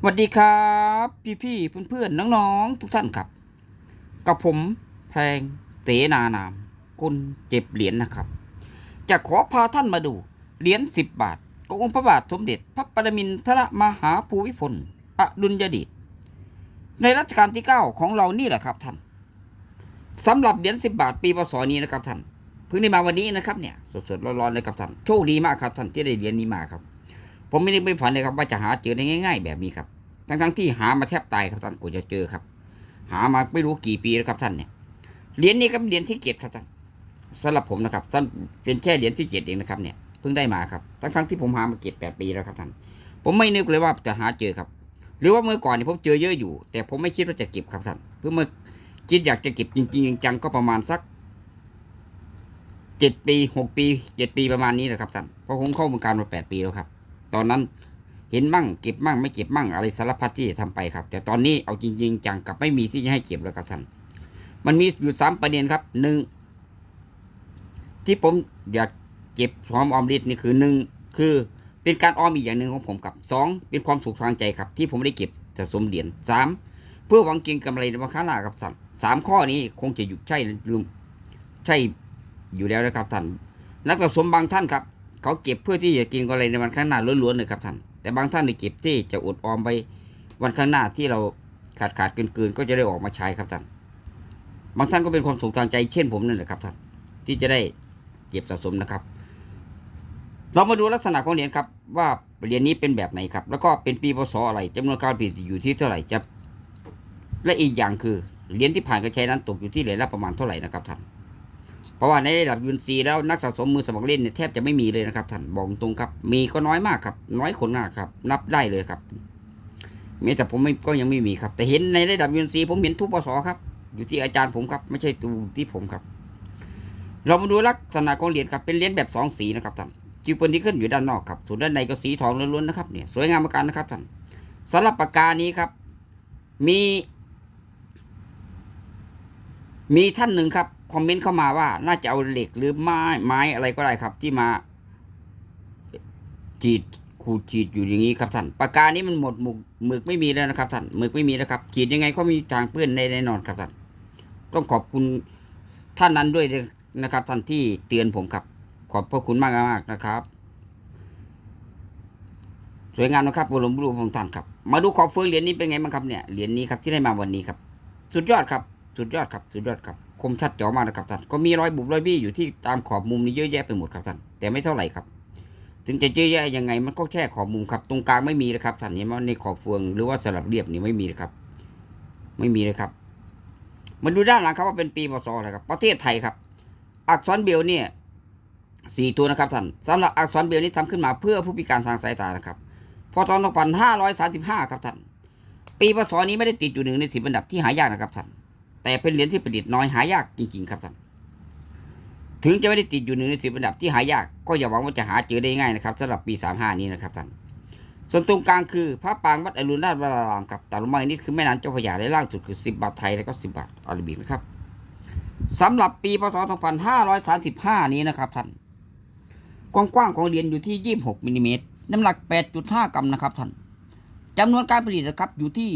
สวัสดีครับ พี่พี่เพื่อนเพื่อนๆน้องๆทุกท่านครับ กับผมแพงเสนานามคุณเจ็บเหรียญนะครับ จะขอพาท่านมาดูเหรียญสิบบาทขององค์พระบาทสมเด็จพระปรมินทรมหาภูมิพลอดุลยเดชในรัชกาลที่เก้าของเรานี่แหละครับท่านสำหรับเหรียญสิบบาทปีพศนี้นะครับท่านเพิ่งได้มาวันนี้นะครับเนี่ยสดๆร้อนๆเลยครับท่านโชคดีมากครับท่านที่ได้เหรียญนี้มาครับ ผมไม่ได้ไม่ฝันเลยครับว่าจะหาเจอได้ง่าย ๆ แบบนี้ครับ ทั้งๆที่หามาแทบตายครับท่านกว่าจะเจอครับ หามาไม่รู้กี่ปีแล้วครับท่านเนี่ยเหรียญนี้ก็เป็นเหรียญที่เจ็ดครับท่านสำหรับผมนะครับท่านเป็นแค่เหรียญที่เจ็ดเองนะครับเนี่ยเพิ่งได้มาครับทั้งๆที่ผมหามาเจ็ดแปดปีแล้วครับท่านผมไม่นึกเลยว่าจะหาเจอครับ หรือว่าเมื่อก่อนเนี่ยผมเจอเยอะอยู่ แต่ผมไม่คิดว่าจะเก็บครับท่านเพื่อเมื่อคิดอยากจะเก็บจริงๆจังๆก็ประมาณสักเจ็ดปีหกปีเจ็ดปีประมาณนี้แหละครับท่านเพราะผมเข้าวงการมาแปดปีแล้วครับ ตอนนั้นเห็นมั่งเก็บมั่งไม่เก็บมั่งอะไรสารพัดที่จะทำไปครับ แต่ตอนนี้เอาจริง ๆ จังกับไม่มีที่จะให้เก็บแล้วครับท่านมันมีอยู่สามประเด็นครับหนึ่งที่ผมอยากเก็บหอมออมริดนี่คือหนึ่งคือเป็นการออมอีกอย่างหนึ่งของผมครับสองเป็นความสุขทางใจครับ ที่ผมได้เก็บสะสมเหรียญสามเพื่อหวังเก็งกำไรในวันข้างหน้าครับท่านสามข้อนี้คงจะอยู่ใช่หรือใช่อยู่แล้วนะครับท่านนักสะสมบางท่านครับ เขาเก็บเพื่อที่จะกินกำไรในวันข้างหน้าล้วนๆเลยครับท่าน แต่บางท่านในเก็บที่จะอดออมไปวันข้างหน้าที่เราขาดขาดเกินเกินๆก็จะได้ออกมาใช้ครับท่าน บางท่านก็เป็นความสุขทางใจเช่นผมนั่นแหละครับท่าน ที่จะได้เก็บสะสมนะครับ เรามาดูลักษณะของเหรียญครับ ว่าเหรียญนี้เป็นแบบไหนครับ แล้วก็เป็นปีพศอะไรจำนวนการผลิตอยู่ที่เท่าไหร่จะและอีกอย่างคือเหรียญที่ผ่านการใช้นั้นตกอยู่ที่เหรียญละประมาณเท่าไหร่นะครับท่าน เพราะว่าในระดับยูนซีแล้วนักสะสมมือสมัครเล่นเนี่ยแทบจะไม่มีเลยนะครับท่านบอกตรงครับ มีก็น้อยมากครับ น้อยคนมากครับ นับได้เลยครับแม้แต่ผมไม่ก็ยังไม่มีครับ แต่เห็นในระดับยูนซีผมเห็นทุกปศครับ อยู่ที่อาจารย์ผมครับ ไม่ใช่ตูที่ผมครับ เรามาดูลักษณะของเหรียญครับเป็นเหรียญแบบสองสีนะครับท่านจิวเปิลที่ขึ้นอยู่ด้านนอกครับส่วนด้านในก็สีทองล้วนๆนะครับเนี่ยสวยงามประการนะครับท่านสำหรับปากกานี้ครับ มี มีท่านหนึ่งครับ คอมเมนต์เข้ามาว่าน่าจะเอาเหล็กหรือไม้ไม้อะไรก็ได้ครับ ที่มาขีดขูดขีดอยู่อย่างนี้ครับท่านปากกานี้มันหมดหมึกหมึกไม่มีแล้วนะครับท่านหมึกไม่มีแล้วครับขีดยังไงก็มีทางเปื้อนแน่นอนครับท่านต้องขอบคุณท่านนั้นด้วยนะครับท่านที่เตือนผมครับ ขอบพระคุณมากมากนะครับ สวยงามนะครับบรมรูปของท่านครับ มาดูขอบเฟืองเหรียญนี้เป็นไงบ้างครับเนี่ยเหรียญนี้ครับที่ได้มาวันนี้ครับ สุดยอดครับ สุดยอดครับ สุดยอดครับ คมชัดเจ๋อมากนะครับท่านก็มีรอยบุบรอยบี้อยู่ที่ตามขอบมุมนี้เยอะแยะไปหมดครับท่านแต่ไม่เท่าไหร่ครับ ถึงจะเยอะแยะยังไงมันก็แค่ขอบมุมครับตรงกลางไม่มีเลยครับท่านเห็นไหมในขอบเฟืองหรือว่าสลับเรียบนี่ไม่มีเลยครับ ไม่มีเลยครับมาดูด้านหลังครับว่าเป็นปีพศอะไรครับ ประเทศไทยครับ อักษรเบลเนี่ยสี่ตัวนะครับท่านสำหรับอักษรเบลนี้ทำขึ้นมาเพื่อผู้พิการทางสายตานะครับพศ2535 ครับท่านปีพศนี้ไม่ได้ติดอยู่หนึ่งในสิบอันดับที่หายากนะครับท่าน แต่เป็นเหรียญที่ประดิษฐ์น้อยหายากจริง ๆ ครับท่านถึงจะไม่ได้ติดอยู่หนึ่งในสิบอันดับที่หายากก็อย่าหวังว่าจะหาเจอได้ง่ายนะครับสำหรับปีสามห้านี้นะครับท่านส่วนตรงกลางคือพระปางวัดอรุณราชวรารามครับต่ลงมาอีกนิดคือแม่น้ำเจ้าพระยาและล่างสุดคือสิบบาทไทยแล้วก็สิบบาทอาราบิกนะครับสำหรับปีพศ 2535 นี้นะครับท่านความกว้างของเหรียญอยู่ที่ 26มิลลิเมตรน้ำหนัก 8.5 กรัมนะครับท่านจำนวนการผลิตนะครับอยู่ที่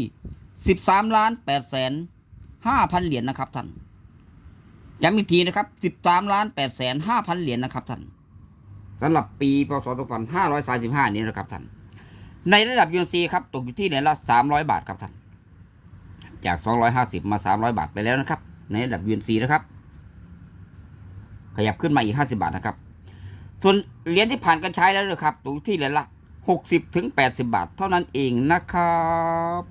13ล้าน8แสน 5,000เหรียญนะครับท่านย้ำอีกทีนะครับ13ล้าน8แสน5,000เหรียญนะครับท่านสำหรับปีพศ2535นี้นะครับท่านในระดับยูนซีครับตกอยู่ที่เหรียญละ300บาทครับท่านจาก250มา300บาทไปแล้วนะครับ ในระดับยูนซีนะครับขยับขึ้นมาอีก50บาทนะครับ ส่วนเหรียญที่ผ่านการใช้แล้วนะครับตกอยู่ที่เหรียญละ60ถึง80บาทเท่านั้นเองนะครับ